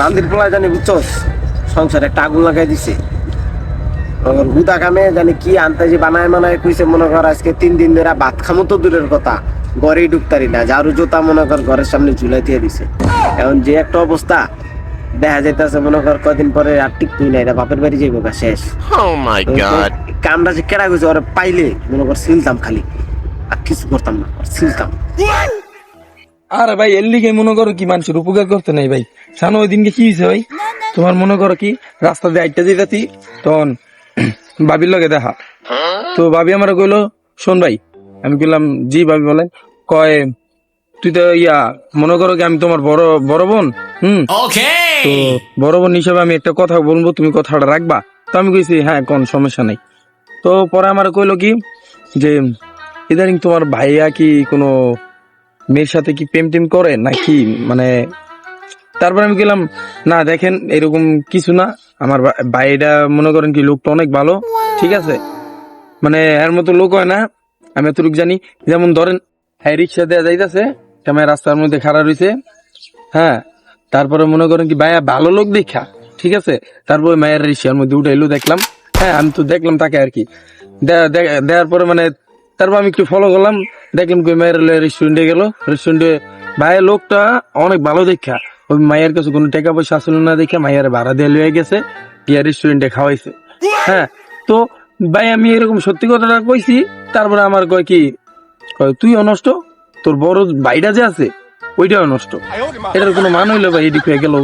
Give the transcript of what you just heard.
বান্দির পোলায় জানি বুঝছস? সংসারে একটা আগুন লাগাই দিছে। হুদা কামে জানি কি আনতে যে বানায় মানায় কইছে মনে কর আজকে তিন দিন ধরে ভাত খামো তো দূরের কথা ঘরেই ঢুকতারি না ঝাড়ু জুতা মনে কর ঘরের সামনে ঝুলাই দিয়ে দিছে। এখন যে একটা অবস্থা দেখা যাইতেছে মনে কর কদিন পরে আর টিকতুই না এটা বাপের বাড়ি যাইব গা শেষ। Oh কামটা যে কেডা গেছে ওরা পাইলে মনে কর সিলতাম খালি। আর কিছু করতাম না সিলতাম। আরে ভাই এর লিগে মনে করো কি মানুষের উপকার করতে নাই ভাই। জানো ওই দিনকে কি হয়েছে ভাই? তোমার মনে করো কি রাস্তা দিয়ে আইটা যেতাছি তখন বাবির লগে দেখা। তো ভাবি আমার কইলো শোন ভাই আমি কইলাম জি ভাবি বলেন কয় তুই তো ইয়া মনে করো কি আমি তোমার বড় বড় বোন? হুম? ওকে তো বড় বোন হিসাবে আমি একটা কথা বলব তুমি কথাটা রাখবা। তো আমি কইছি হ্যাঁ কোন সমস্যা নাই। তো পরে আমার কইলো কি যে ইদানিং তোমার ভাইয়া কি কোনো মেয়ের সাথে কি প্রেম টেম করে নাকি মানে তারপর আমি গেলাম, না, দেখেন, এরকম কিছু না। আমার বা- ভাইটা মনে করেন কি, লোকটা অনেক ভালো, ঠিক আছে? মানে এর মতো লোক হয় না। আমি এতটুকু জানি। যেমন ধরেন হ্যাঁ রিক্সা দেওয়া যাইতেছে তেমন রাস্তার মধ্যে খাড়া রয়েছে হ্যাঁ? তারপরে মনে করেন কি, ভাইয়া, ভালো লোক দেখা, ঠিক আছে? তারপরে মায়ের রিক্সার মধ্যে উঠে এলো দেখলাম হ্যাঁ আমি তো দেখলাম তাকে আর কি। দেওয়ার পরে মানে তারপর আমি একটু ফলো করলাম, দেখলাম কি মায়ের রেস্টুরেন্টে গেল। রেস্টুরেন্টে ভাইয়ের লোকটা অনেক ভালো দেখা। ওই মায়ের কাছে কোনো টাকা পয়সা আসলে না দেখে মায়ের ভাড়া দিয়ে লয়ে গেছে, গিয়া রেস্টুরেন্টে খাওয়াইছে। হ্যাঁ তো ভাই আমি এরকম সত্যি কথাটা কইছি, তারপরে আমার কয় কি তুই অনষ্ট তোর বড় ভাইটা যে আছে, ওইটাও নষ্ট। এটার কোনো মান হইল ভাই এদিক হয়ে গেল